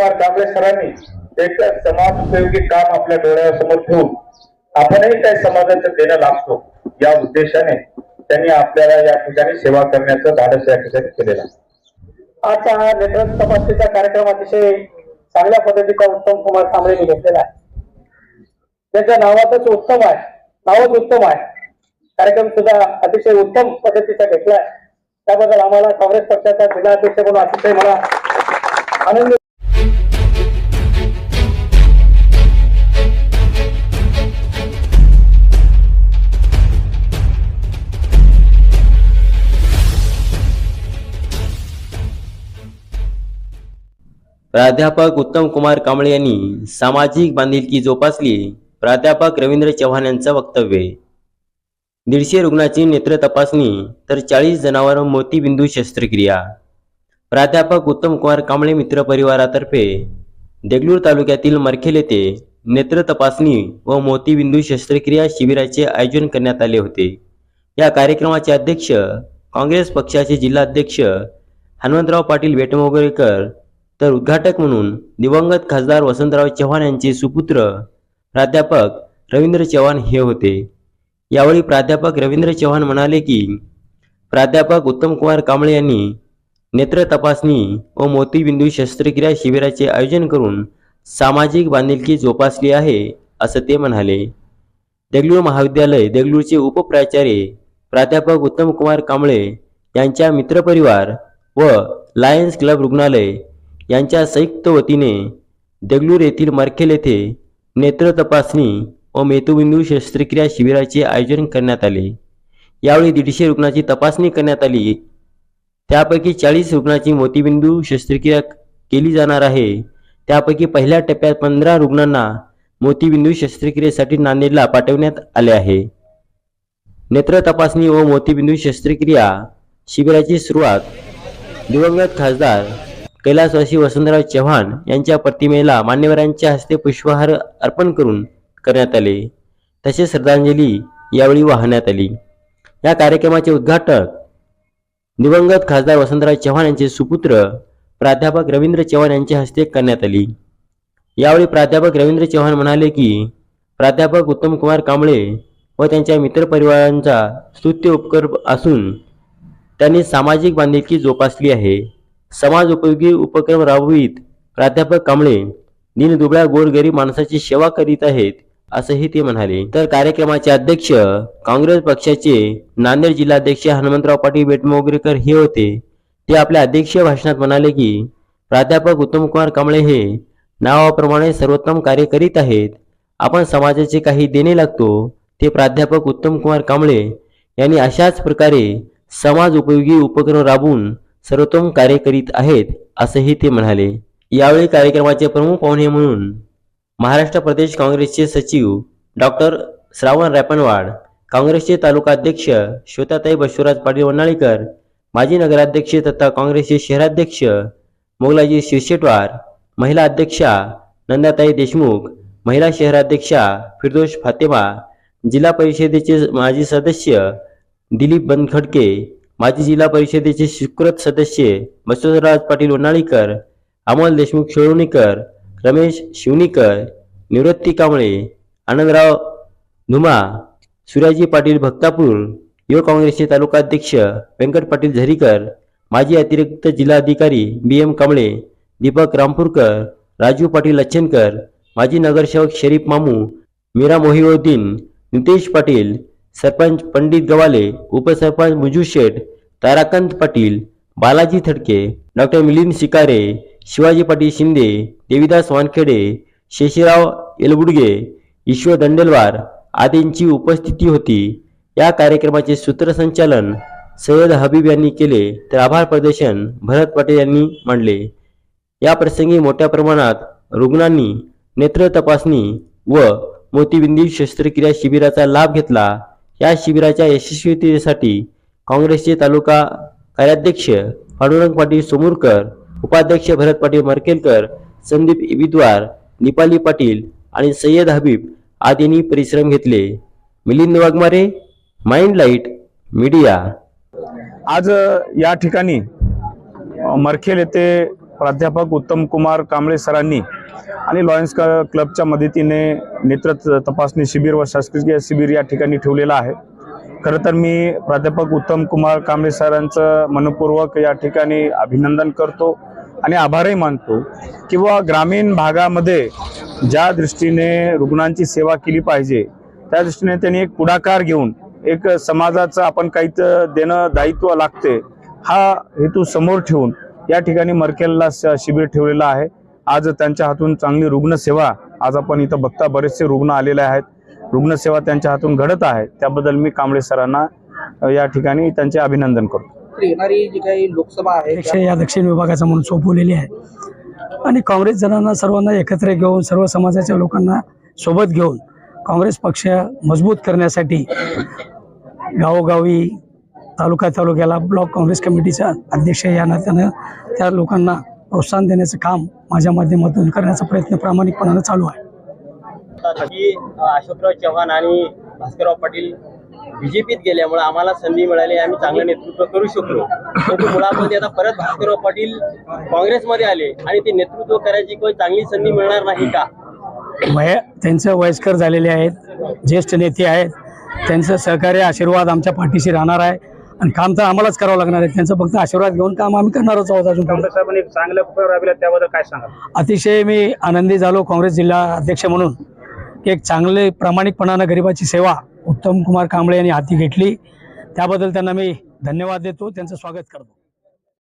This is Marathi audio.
कुमार कांबळे सरांनी एक समाज उपयोगी काम आपल्या डोळ्यासमोर ठेवून आपणही काही समाजाचं देणं लागतो या उद्देशाने त्यांनी आपल्याला या ठिकाणी सेवा करण्याचं धाडस या ठिकाणी केलेलं आजचा हा नेटवर्क तपासणीचा कार्यक्रम अतिशय चांगल्या पद्धतीचा उत्तम कुमार कांबळेने घेतलेला आहे. त्याच्या नावातच उत्तम आहे नावच उत्तम आहे. कार्यक्रम सुद्धा अतिशय उत्तम पद्धतीचा घेतला आहे. त्याबद्दल आम्हाला काँग्रेस पक्षाचा जिल्हाध्यक्ष म्हणून अतिशय मला आनंद प्राध्यापक उत्तम कुमार कांबळे यांनी सामाजिक बांधिलकी जोपासली. प्राध्यापक रवींद्र चव्हाण यांचं वक्तव्य. दीडशे रुग्णाची नेत्र तपासणी तर चाळीस जणांवर मोतीबिंदू शस्त्रक्रिया. प्राध्यापक उत्तम कुमार कांबळे मित्र परिवारातर्फे देगलूर तालुक्यातील मरखेल येथे नेत्र तपासणी व मोतीबिंदू शस्त्रक्रिया शिबिराचे आयोजन करण्यात आले होते. या कार्यक्रमाचे अध्यक्ष काँग्रेस पक्षाचे जिल्हाध्यक्ष हनुमंतराव पाटील बेटमोगरेकर तर उद्घाटक म्हणून दिवंगत खासदार वसंतराव चव्हाण यांचे सुपुत्र प्राध्यापक रवींद्र चव्हाण हे होते. यावेळी प्राध्यापक रवींद्र चव्हाण म्हणाले की प्राध्यापक उत्तमकुमार कांबळे यांनी नेत्र तपासणी व मोतीबिंदू शस्त्रक्रिया शिबिराचे आयोजन करून सामाजिक बांधिलकी जोपासली आहे असं ते म्हणाले. देगलूर महाविद्यालय देगलूरचे उपप्राचार्य प्राध्यापक उत्तमकुमार कांबळे यांच्या मित्रपरिवार व लायन्स क्लब रुग्णालय यांच्या संयुक्त वतीने देगलूर येथील मरखेल येथे नेत्र तपासणी व मेतुबिंदू शस्त्रक्रिया शिबिराचे आयोजन करण्यात आले. यावेळी दीडशे रुग्णाची तपासणी करण्यात आली. त्यापैकी चाळीस रुग्णाची मोतीबिंदू शस्त्रक्रिया केली जाणार आहे. त्यापैकी पहिल्या टप्प्यात पंधरा रुग्णांना मोतीबिंदू शस्त्रक्रियेसाठी नांदेडला पाठवण्यात आले आहे. नेत्र तपासणी व मोतीबिंदू शस्त्रक्रिया शिबिराची सुरुवात दिवंगत खासदार कैलासवासी वसंतराव चव्हाण यांच्या प्रतिमेला मान्यवरांच्या हस्ते पुष्पहार अर्पण करून करण्यात आले. तसेच श्रद्धांजली यावेळी वाहण्यात आली. या कार्यक्रमाचे उद्घाटक दिवंगत खासदार वसंतराव चव्हाण यांचे सुपुत्र प्राध्यापक रवींद्र चव्हाण यांच्या हस्ते करण्यात आली. यावेळी प्राध्यापक रवींद्र चव्हाण म्हणाले की प्राध्यापक उत्तम कुमार कांबळे व त्यांच्या मित्रपरिवारांचा स्तुत्य उपकर असून त्यांनी सामाजिक बांधिलकी जोपासली आहे. समाज उपयोगी उपक्रम राबवित. प्राध्यापक कांबळे दीनदुबळ्या गोरगरीब माणसाची सेवा करीत आहेत असंही ते म्हणाले. तर कार्यक्रमाचे अध्यक्ष काँग्रेस पक्षाचे नांदेड जिल्हाध्यक्ष हनुमंतराव पाटील बेटमोगरेकर हे होते. ते आपल्या अध्यक्षीय भाषणात म्हणाले की प्राध्यापक उत्तमकुमार कांबळे हे नावाप्रमाणे सर्वोत्तम कार्य करीत आहेत. आपण समाजाचे काही देणे लागतो ते प्राध्यापक उत्तमकुमार कांबळे यांनी अशाच प्रकारे समाज उपयोगी उपक्रम राबवून सर्वोत्तम कार्य करीत आहेत असंही ते म्हणाले. यावेळी कार्यक्रमाचे प्रमुख पाहुणे म्हणून महाराष्ट्र प्रदेश काँग्रेसचे सचिव डॉक्टर श्रावण रॅपणवाड काँग्रेसचे तालुका अध्यक्ष श्वेताताई बसवराज पाटील वनाळीकर माजी नगराध्यक्ष तथा काँग्रेसचे शहराध्यक्ष मोगलाजी शिरशेटवार महिला अध्यक्षा नंदाताई देशमुख महिला शहराध्यक्षा फिरदोश फातेमा जिल्हा परिषदेचे माजी सदस्य दिलीप बनखडके माजी जिल्हा परिषदेचे स्वीकृत सदस्य बसवराज पाटील उन्हाळीकर अमोल देशमुख शिरोणीकर रमेश शिवनीकर निवृत्ती कांबळे आनंदराव धुमा सूर्याजी पाटील भक्तापूर युवक काँग्रेसचे तालुकाध्यक्ष व्यंकट पाटील झरीकर माजी अतिरिक्त जिल्हाधिकारी बी एम कांबळे दीपक रामपूरकर राजू पाटील अच्छनकर माजी नगरसेवक शरीफ मामू मीरा मोहिउद्दीन नितेश पाटील सरपंच पंडित गवाले उपसरपंच मुजू शेठ ताराकांत पाटील बालाजी थडके डॉक्टर मिलिंद शिकारे शिवाजी पाटील शिंदे देविदास वानखेडे शेषराव एलबुडगे ईश्वर दंडेलवार आदींची उपस्थिती होती. या कार्यक्रमाचे सूत्रसंचालन सय्यद हबीब यांनी केले तर आभार प्रदर्शन भरत पाटील यांनी मांडले. या प्रसंगी मोठ्या प्रमाणात रुग्णांनी नेत्र तपासणी व मोतीबिंदी शस्त्रक्रिया शिबिराचा लाभ घेतला. या शिबिराच्या यशस्वीतेसाठी काँग्रेसचे तालुका कार्याध्यक्ष पांडुरंग पाटील सोमुरकर उपाध्यक्ष भरत पाटील मरकेलकर संदीप इबिद्वार निपाली पाटील आणि सय्यद हबीब आदींनी परिश्रम घेतले. Milind Waghmare mind light media. आज या ठिकाणी मरखेल येथे प्राध्यापक उत्तम कुमार कांबळे सरांनी आणि लॉयन्स क- क्लबच्या मदतीने नेत्र तपासणी शिबिर व शासकीय शिबिर या ठिकाणी ठेवलेलं आहे. खरं तर मी प्राध्यापक उत्तम कुमार कांबळे सरांचं मनपूर्वक या ठिकाणी अभिनंदन करतो आणि आभारही मानतो किंवा ग्रामीण भागामध्ये ज्या दृष्टीने रुग्णांची सेवा केली पाहिजे त्या दृष्टीने त्यांनी एक पुढाकार घेऊन एक समाजाचं आपण काहीतरी देणं दायित्व लागते हा हेतू समोर ठेवून या ठिकाणी मरकेलला शिबिर ठेवलेलं आहे. आज त्यांच्या हातून चांगली रुग्णसेवा आज आपण इथं बघता बरेचसे रुग्ण आलेले आहेत. रुग्णसेवा त्यांच्या हातून घडत आहे. त्याबद्दल मी कांबळे सरांना या ठिकाणी त्यांचे अभिनंदन करतो. येणारी जी काही लोकसभा आहे अध्यक्ष या दक्षिण विभागाचा म्हणून सोपवलेली आहे. आणि काँग्रेस जणांना सर्वांना एकत्र घेऊन सर्व समाजाच्या लोकांना सोबत घेऊन काँग्रेस पक्ष मजबूत करण्यासाठी गावोगावी तालुका तालुक्याला ब्लॉक काँग्रेस कमिटीचा अध्यक्ष या नात्यानं त्या लोकांना प्रोत्साहन देण्याचं काम माझ्या माध्यमातून करण्याचा प्रयत्न प्रामाणिकपणानं चालू आहे. अशोकराव चव्हाण आणि भास्करराव पाटील बीजेपीत गेल्यामुळे आम्हाला संधी मिळाली आम्ही चांगलं नेतृत्व करू शकलो. परंतु मुळामध्ये आता परत भास्करराव पाटील काँग्रेसमध्ये आले आणि ते नेतृत्व करायची काही चांगली संधी मिळणार नाही का? वय त्यांचं वयस्कर झालेले आहेत ज्येष्ठ नेते आहेत त्यांचं सहकार्य आशीर्वाद आमच्या पाठीशी राहणार आहे. आणि काम तर आम्हालाच करावं लागणार आहे. त्यांचं फक्त आशीर्वाद घेऊन काम आम्ही करणारच आहोत अजून पुढे. साहेबांनी एक चांगल्या उपयोग राबविला त्याबद्दल काय सांगाल? अतिशय मी आनंदी झालो काँग्रेस जिल्हा अध्यक्ष म्हणून. एक चांगले प्रामाणिकपणानं गरिबाची सेवा उत्तम कुमार कांबळे यांनी हाती घेतली. त्याबद्दल त्यांना मी धन्यवाद देतो. त्यांचं स्वागत करतो.